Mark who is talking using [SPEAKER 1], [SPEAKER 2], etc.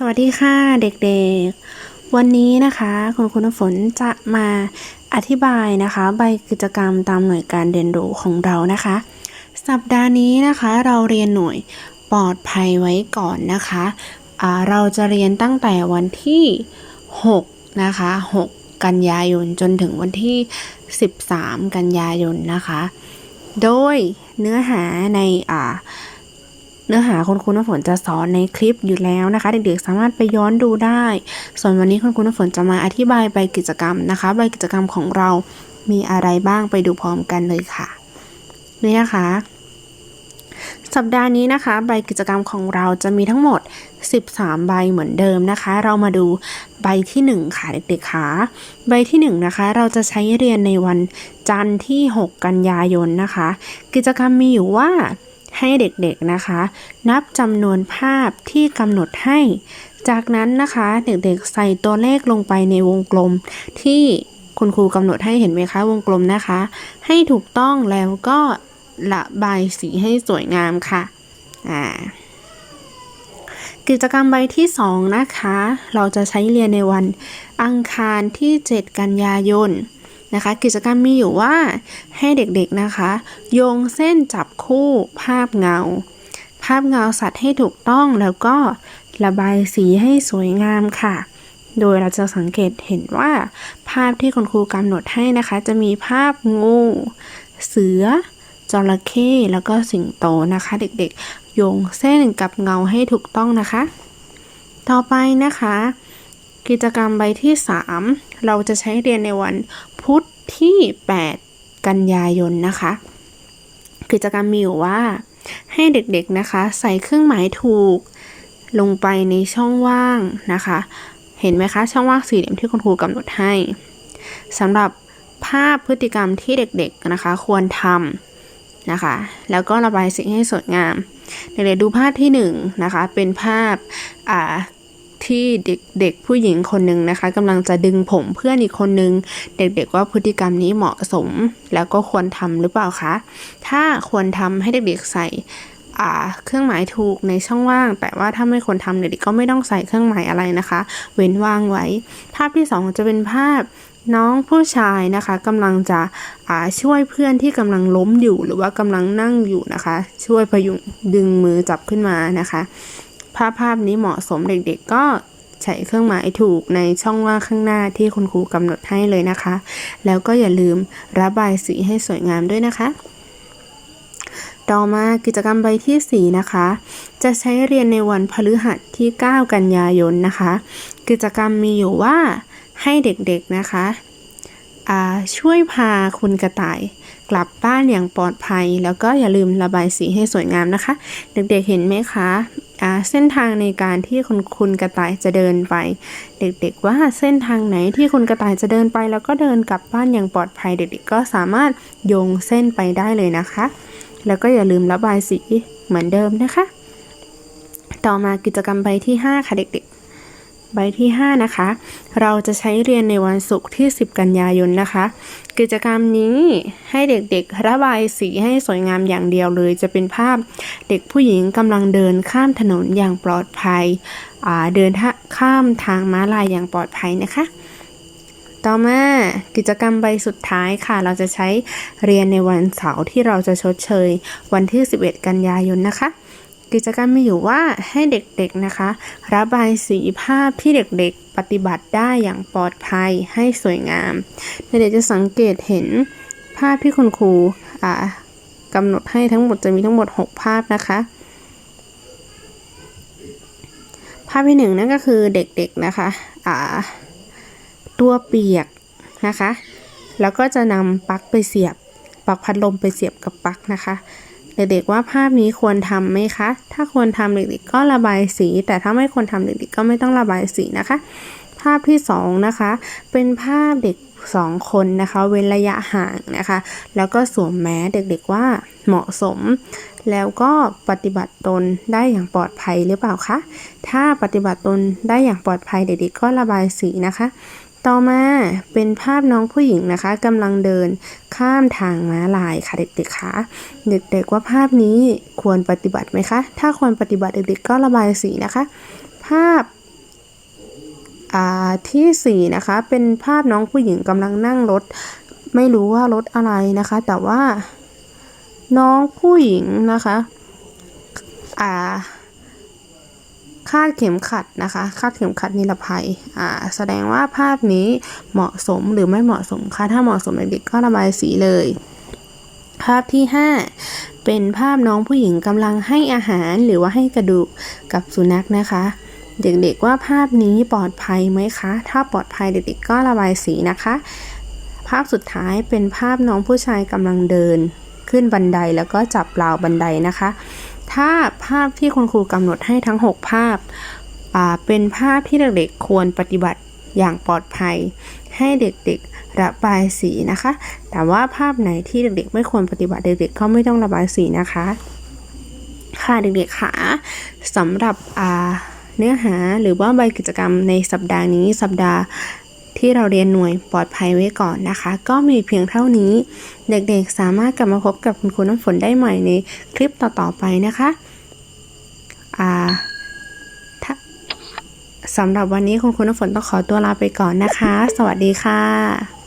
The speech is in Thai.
[SPEAKER 1] สวัสดีค่ะเด็กๆ วันนี้นะคะคุณครูน้ำฝนจะมาอธิบายนะคะใบกิจกรรมตามหน่วยการเรียนรู้ของเรานะคะ สัปดาห์นี้นะคะเราเรียนหน่วยปลอดภัยไว้ก่อนนะคะอ่าเราจะเรียนตั้งแต่วันที่ 6 นะคะ 6 กันยายนจนถึงวันที่ 13 กันยายนนะคะ โดยเนื้อหาในอ่า เนื้อหาคุณครูน้ำฝนจะสอนในคลิปอยู่แล้วนะคะ เด็กๆสามารถไปย้อนดูได้ ส่วนวันนี้คุณครูน้ำฝนจะมาอธิบายใบกิจกรรมนะคะใบกิจกรรมของเรามีอะไรบ้างไปดูพร้อมกันเลยค่ะนี่นะคะสัปดาห์นี้นะคะใบกิจกรรมของเราจะมีทั้งหมด 13 ใบเหมือนเดิมนะคะ เรามาดูใบที่ 1 ค่ะเด็กๆค่ะใบที่ 1 นะคะ เราจะใช้เรียนในวันจันทร์ที่ 6 กันยายนนะคะ กิจกรรมมีอยู่ว่า ให้เด็กๆนะคะ นับจำนวนภาพที่กำหนดให้ จากนั้นนะคะเด็กๆใส่ตัวเลขลงไปในวงกลมที่คุณครูกำหนดให้เห็นไหมคะวงกลมนะคะ ให้ถูกต้องแล้วก็ระบายสีให้สวยงามค่ะอ่ากิจกรรมใบที่ 2 นะคะ เราจะใช้เรียนในวันอังคารที่ 7 กันยายน นะคะ กิจกรรมมีอยู่ว่าให้เด็กๆนะคะ โยงเส้นจับคู่ภาพเงา ภาพเงาสัตว์ให้ถูกต้องแล้วก็ระบายสีให้สวยงามค่ะ โดยเราจะสังเกตเห็นว่าภาพที่คุณครูกำหนดให้นะคะ จะมีภาพงู เสือจระเข้แล้วก็สิงโตนะคะ เด็กๆ โยงเส้นกับเงาให้ถูกต้องนะคะ ต่อไปนะคะ กิจกรรมใบที่ 3 เราจะใช้เรียนในวันพุธที่ 8 กันยายนนะคะ กิจกรรมมีอยู่ว่า ให้เด็กๆนะคะ ใส่เครื่องหมายถูก ลงไปในช่องว่างนะคะ เห็นไหมคะ ช่องว่างสี่เหลี่ยมที่คุณครูกำหนดให้สำหรับภาพพฤติกรรมที่เด็กๆนะคะ ควรทำนะคะ แล้วก็ระบายสีให้สวยงาม เด็กๆดูภาพที่หนึ่งนะคะ เป็นภาพอ่า ที่เด็กเด็กผู้หญิงคนหนึ่งนะคะกำลังจะดึงผมเพื่อนอีกคนนึง เด็กๆว่าพฤติกรรมนี้เหมาะสม แล้วก็ควรทำหรือเปล่าคะ ถ้าควรทำให้เด็กๆใส่เครื่องหมายถูกในช่องว่าง แต่ว่าถ้าไม่ควรทำเด็กๆก็ไม่ต้องใส่เครื่องหมายอะไรนะคะ เว้นว่างไว้ ภาพที่สองจะเป็นภาพน้องผู้ชายนะคะกำลังจะช่วยเพื่อนที่กำลังล้มอยู่หรือว่ากำลังนั่งอยู่นะคะ ช่วยพยุงดึงมือจับขึ้นมานะคะ ภาพภาพนี้เหมาะสมเด็กๆก็ใช้เครื่องหมายถูกในช่องว่างข้างหน้าที่คุณครูกำหนดให้เลยนะคะ แล้วก็อย่าลืมระบายสีให้สวยงามด้วยนะคะ ต่อมากิจกรรมใบที่ 4 นะคะ จะใช้เรียนในวันพฤหัสที่ 9 กันยายนนะคะ กิจกรรมมีอยู่ว่าให้เด็กๆนะคะช่วยพาคุณกระต่ายกลับบ้านอย่างปลอดภัย แล้วก็อย่าลืมระบายสีให้สวยงามนะคะ เด็กๆเห็นไหมคะ เส้นทางในการที่คุณคุณกระต่ายจะเดินไป เด็กๆว่าเส้นทางไหนที่คุณกระต่ายจะเดินไป แล้วก็เดินกลับบ้านอย่างปลอดภัยเด็กๆก็สามารถโยงเส้นไปได้เลยนะคะ แล้วก็อย่าลืมระบายสีเหมือนเดิมนะคะ ต่อมากิจกรรมใบที่ 5 ค่ะเด็กๆ ใบที่ 5 นะคะ เราจะใช้เรียนในวันศุกร์ที่ 10 กันยายนนะคะ กิจกรรมนี้ให้เด็กๆ ระบายสีให้สวยงามอย่างเดียวเลย จะเป็นภาพเด็กผู้หญิงกำลังเดินข้ามถนนอย่างปลอดภัย เดินข้ามทางม้าลายอย่างปลอดภัยนะคะ ต่อมากิจกรรมใบสุดท้ายค่ะ เราจะใช้เรียนในวันเสาร์ที่เราจะชดเชย วันที่ 11 กันยายนนะคะ กิจกรรมมีอยู่ว่าให้เด็กๆนะคะระบายสีภาพที่เด็กๆปฏิบัติได้อย่างปลอดภัยให้สวยงามเด็กๆจะสังเกตเห็นภาพที่คุณครูกำหนดให้ทั้งหมดจะมีทั้งหมด 6 ภาพนะคะ ภาพที่หนึ่งนั่นก็คือเด็กๆนะคะตัวเปียกนะคะ แล้วก็จะนำปลั๊กไปเสียบปลั๊กพัดลมไปเสียบกับปลั๊กนะคะ เด็กๆว่าภาพนี้ควรทำไหมคะ ถ้าควรทำเด็กๆก็ระบายสี แต่ถ้าไม่ควรทำเด็กๆก็ไม่ต้องระบายสีนะคะ ภาพที่2นะคะเป็นภาพเด็ก2คนนะคะเว้นระยะห่างนะคะ แล้วก็สวมแมสเด็กๆว่าเหมาะสม แล้วก็ปฏิบัติตนได้อย่างปลอดภัยหรือเปล่าคะถ้าปฏิบัติตนได้อย่างปลอดภัยเด็กๆก็ระบายสีนะคะ ต่อมาเป็นภาพน้องผู้หญิงนะคะกำลังเดินข้ามทางม้าลายค่ะเด็กๆคะเด็กๆว่าภาพนี้ควรปฏิบัติไหมคะ ถ้าควรปฏิบัติเด็กๆก็ระบายสีนะคะ ภาพอ่าที่สี่นะคะเป็นภาพน้องผู้หญิงกำลังนั่งรถ ไม่รู้ว่ารถอะไรนะคะ แต่ว่าน้องผู้หญิงนะคะ อ่า คาดเข็มขัดนะคะคาดเข็มขัดนิรภัยอ่าแสดงว่าภาพนี้เหมาะสมหรือไม่เหมาะสมคะถ้าเหมาะสมเด็กๆก็ระบายสีเลย ภาพที่ 5 เป็นภาพน้องผู้หญิงกำลังให้อาหารหรือว่าให้กระดูกกับสุนัขนะคะเด็กๆว่าภาพนี้ปลอดภัยไหมคะ ถ้าปลอดภัยเด็กๆก็ระบายสีนะคะ ภาพสุดท้ายเป็นภาพน้องผู้ชายกำลังเดิน ขึ้นบันไดแล้วก็จับราวบันไดนะคะ ถ้าภาพที่คุณครูกำหนดให้ทั้ง 6 ภาพาเป็นภาพที่เด็กๆควรปฏิบัติอย่างปลอดภัย ให้เด็กๆระบายสีนะคะ แต่ว่าภาพไหนที่เด็กๆ ไม่ควรปฏิบัติเด็กๆก็ไม่ต้องระบายสีนะคะ ค่ะเด็กๆค่ะสำหรับเนื้อหาหรือว่าใบกิจกรรมในสัปดาห์นี้สัปดาห์ ที่เราเรียนหน่วยปลอดภัยไว้ก่อนนะคะ ก็มีเพียงเท่านี้ เด็กๆสามารถกลับมาพบกับคุณครูน้ำฝนได้ใหม่ในคลิปต่อๆไปนะคะอ่าสำหรับวันนี้คุณครูน้ำฝนต้องขอตัวลาไปก่อนนะคะ สวัสดีค่ะ